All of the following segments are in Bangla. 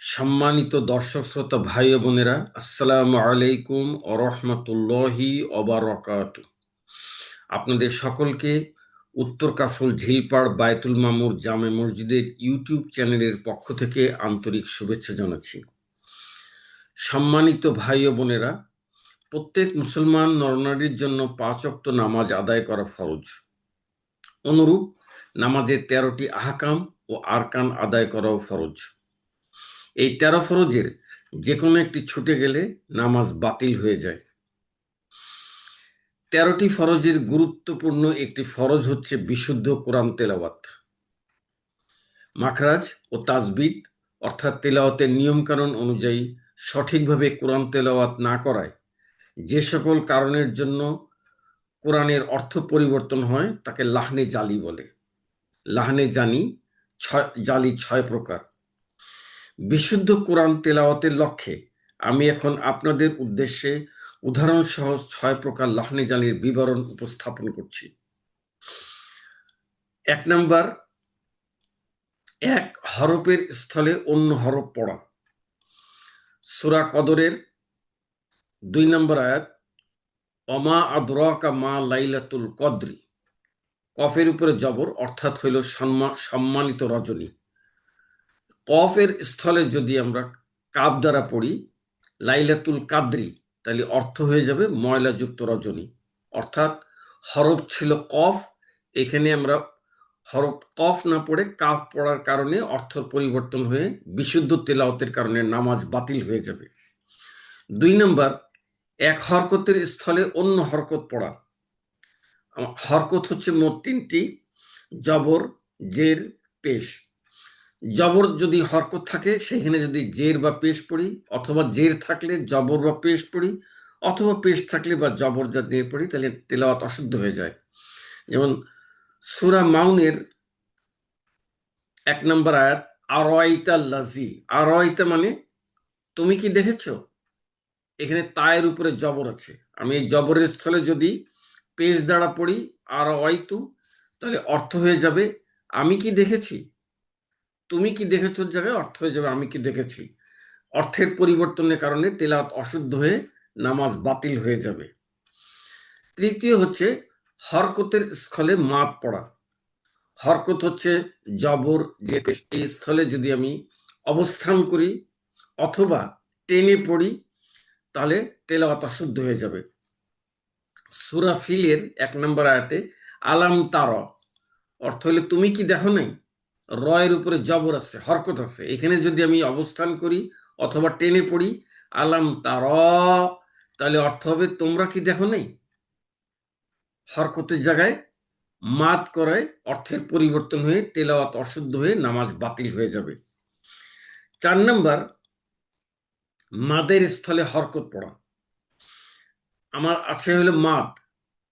সম্মানিত দর্শক, শ্রোতা, ভাই বোনেরা, আসসালাম আলাইকুম ও অবরকাত আপনাদের সকলকে উত্তর কাফুল ঝিলপাড় বায়তুল মামুর জামে মসজিদের ইউটিউব চ্যানেলের পক্ষ থেকে আন্তরিক শুভেচ্ছা জানাচ্ছি। সম্মানিত ভাই বোনেরা প্রত্যেক মুসলমান নরনারীর জন্য পাঁচ অক্ত নামাজ আদায় করা ফরজ। অনুরূপ নামাজের তেরোটি আহকাম ও আরকান আদায় করাও ফরজ। এই তেরো ফরজের যে কোনো একটি ছুটে গেলে নামাজ বাতিল হয়ে যায়। তেরোটি ফরজের গুরুত্বপূর্ণ একটি ফরজ হচ্ছে বিশুদ্ধ কোরআন তেলাওয়াত। মাখরাজ ও তাজবিদ অর্থাৎ তেলাওয়াতের নিয়মকানুন অনুযায়ী সঠিকভাবে কোরআন তেলাওয়াত না করায় যে সকল কারণের জন্য কোরআনের অর্থ পরিবর্তন হয়, তাকে লাহনে জালি বলে। লাহনে জানি ছয়, জালি ছয় প্রকার। বিশুদ্ধ কোরআন তেলাওয়াতের লক্ষ্যে আমি এখন আপনাদের উদ্দেশ্যে উদাহরণ সহ ছয় প্রকার লাহনে জালির বিবরণ উপস্থাপন করছি। এক নাম্বার, এক হরফের স্থলে অন্য হরফ পড়া। সুরা কদরের দুই নম্বর আয়াত, অমা আদরাকা মা লাইলাতুল কদরি কফের উপরে জবর অর্থাৎ হইল সম্মা- সম্মানিত রজনী। কফের স্থলে যদি আমরা কাব দ্বারা পড়ি, লাইলাতুল কাদ্রি, তাহলে অর্থ হয়ে যাবে ময়লাযুক্ত রজনী। অর্থাৎ হরফ ছিল কফ, এখানে আমরা হরফ কফ না পড়ে কাফ পড়ার কারণে অর্থ পরিবর্তন হয়ে বিশুদ্ধ তেলাওতের কারণে নামাজ বাতিল হয়ে যাবে। দুই নম্বর এক হরকতের স্থলে অন্য হরকত পড়া। হরকত হচ্ছে মোট তিনটি, জবর, জের, পেশ। জবর যদি হরকত থাকে, সেখানে যদি জের বা পেশ পড়ি, অথবা জের থাকলে জবর বা পেশ পড়ি, অথবা পেশ থাকলে বা জবর যা দিয়ে পড়ি, তাহলে তেলাওয়াত অশুদ্ধ হয়ে যায়। যেমন সুরা মাউনের এক নম্বর আয়াত আরয়তা লাজি আরয়তা মানে তুমি কি দেখেছ? এখানে তায়ের উপরে জবর আছে। আমি এই জবরের স্থলে যদি পেশ দ্বারা পড়ি, আর অয়তু, তাহলে অর্থ হয়ে যাবে, আমি কি দেখেছি? তুমি কি দেখেছ জায়গায়? অর্থ হয়ে যাবে, আমি কি দেখেছি? অর্থের পরিবর্তনের কারণে তেলাওয়াত অশুদ্ধ হয়ে নামাজ বাতিল হয়ে যাবে। তৃতীয় হচ্ছে হরকতের স্থলে মাপ পড়া। হরকত হচ্ছে জবর, যে স্থলে যদি আমি অবস্থান করি, অথবা টেনে পড়ি তাহলে তেলাওয়াত অশুদ্ধ হয়ে যাবে। সুরা ফিলের এক নম্বর আয়াতে, আলাম তার, অর্থ হলে তুমি কি দেখো নাই? রয়ের উপরে জবর আছে, হরকত আছে। এখানে যদি আমি অবস্থান করি অথবা টেনে পড়ি, আলাম তার, তাহলে অর্থ হবে তোমরা কি দেখো নাই? হরকতের জায়গায় মাত করায় অর্থের পরিবর্তন হয়ে তেলাওয়াত অশুদ্ধ হয়ে নামাজ বাতিল হয়ে যাবে। চার নাম্বার মাদের স্থলে হরকত পড়া। আমার আছে হলো মাদ।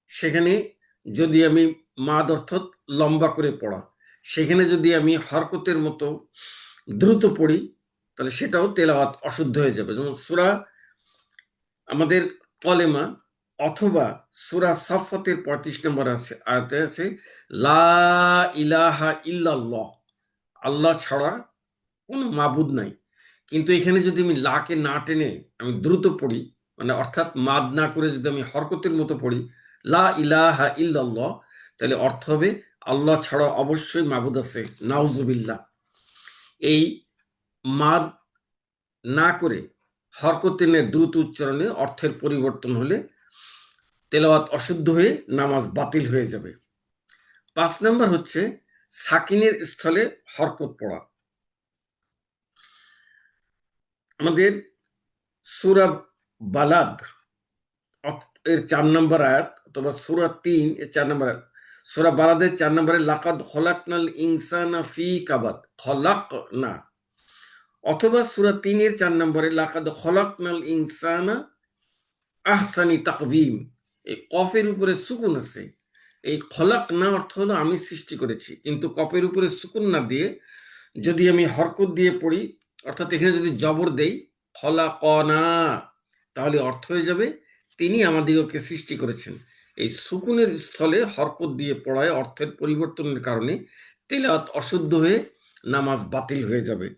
সেখানে যদি আমি মাদ অর্থাৎ লম্বা করে পড়া, সেখানে যদি আমি হরকতের মতো দ্রুত পড়ি, তাহলে সেটাও তেলাওয়াত অশুদ্ধ হয়ে যাবে। যেমন সুরা আমাদের কলেমা অথবা সুরা সাফাতের পঁয়ত্রিশ নম্বর আছে, আয়াতে আছে, লা ইলাহা ইল্লাল্লাহ। আল্লাহ ছাড়া কোনো মাবুদ নাই। কিন্তু এখানে যদি আমি লাকে না টেনে আমি দ্রুত পড়ি মানে অর্থাৎ মাদ না করে যদি আমি হরকতের মতো পড়ি, লা ইলাহা ইল্লাল্লাহ, তাহলে অর্থ হবে আল্লাহ ছাড়া অবশ্যই মাবুদ আছে। নাউজুবিল্লাহ। এই মাদ না করে হরকতেনের দ্রুত উচ্চারণে অর্থের পরিবর্তন হলে তেলাওয়াত অশুদ্ধ হয়ে নামাজ বাতিল হয়ে যাবে। পাঁচ নম্বর হচ্ছে সাকিনের স্থলে হরকত পড়া। আমাদের সুরা বালাদ, এর চার নম্বর আয়াত অথবা সুরা তিন এর চার নম্বর আয়াত। সুরা বালাদের চার নম্বরে, লাকাদ খলাকনাল ইনসানা ফি কাবাদ খলাক না অথবা সুরা তিনের চার নম্বরে, লাকাদ খলাকনাল ইনসানা আহসানি তাকভিম এই কফের উপরে সুকুন আছে। এই খলাক না অর্থ হলো আমি সৃষ্টি করেছি। কিন্তু কফের উপরে সুকুন না দিয়ে যদি আমি হরকত দিয়ে পড়ি অর্থাৎ এখানে যদি জবর দেই খলা কনা তাহলে অর্থ হয়ে যাবে তিনি আমাদিগকে সৃষ্টি করেছেন। এই সুকুনের স্থলে হরকত দিয়ে পড়ায় অর্থের পরিবর্তনের কারণে তেলাওয়াত অশুদ্ধ হয়ে নামাজ বাতিল হয়ে যাবে।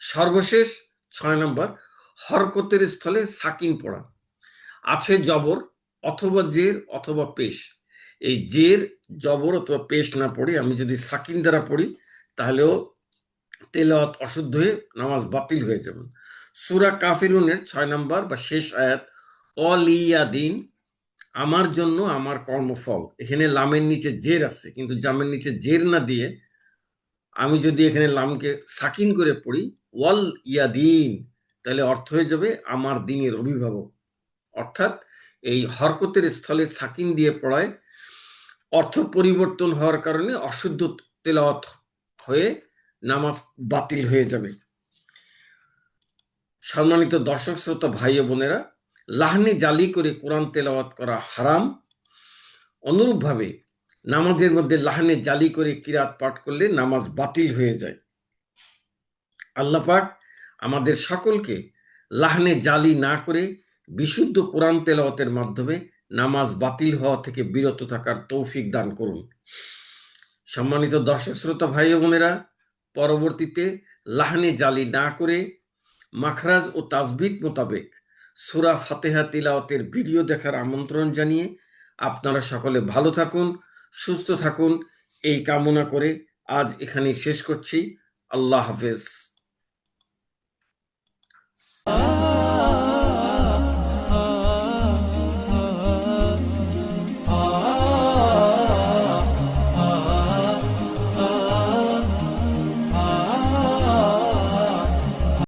সর্বশেষ ছয় নম্বর, হরকতের স্থলে সাকিন পড়া। আছে জবর অথবা জের অথবা পেশ। এই জের, জবর অথবা পেশ না পড়ে আমি যদি সাকিন দ্বারা পড়ি, তাহলেও তেলাওয়াত অশুদ্ধ হয়ে নামাজ বাতিল হয়ে যাবে। সুরা কাফিরুনের ছয় নম্বর বা শেষ আয়াত, অলিয়াদিন, আমার জন্য আমার কর্মফল। এখানে লামের নিচে জের আছে, কিন্তু জামের নিচে জের না দিয়ে আমি যদি এখানে লামকে সাকিন করে পড়ি ওয়াল ইয়াদিন তাহলে অর্থ হয়ে যাবে আমার দিনের অভিভাবক। অর্থাৎ এই হরকতের স্থলে সাকিন দিয়ে পড়ায় অর্থ পরিবর্তন হওয়ার কারণে অশুদ্ধ তেলাওয়াত হয়ে নামাজ বাতিল হয়ে যাবে। সম্মানিত দর্শক, শ্রোতা, ভাই ও বোনেরা, লাহনে জালি করে কোরআন তেলাওয়াত করা হারাম। অনুরূপভাবে নামাজের মধ্যে লাহানে জালি করে কিরাত পাঠ করলে নামাজ বাতিল হয়ে যায়। আল্লাহ পাক আমাদের সকলকে লাহনে জালি না করে বিশুদ্ধ কোরআন তেলাওয়াতের মাধ্যমে নামাজ বাতিল হওয়া থেকে বিরত থাকার তৌফিক দান করুন। সম্মানিত দর্শক, শ্রোতা, ভাই বোনেরা পরবর্তীতে লাহানে জালি না করে মাখরাজ ও তাজবিদ মোতাবেক সুরা ফাতেহা তিলাওয়াতের ভিডিও দেখার আমন্ত্রণ জানিয়ে আপনারা সকলে ভালো থাকুন, সুস্থ থাকুন। এই কামনা করে আজ এখানে শেষ করছি। আল্লাহ হাফেজ।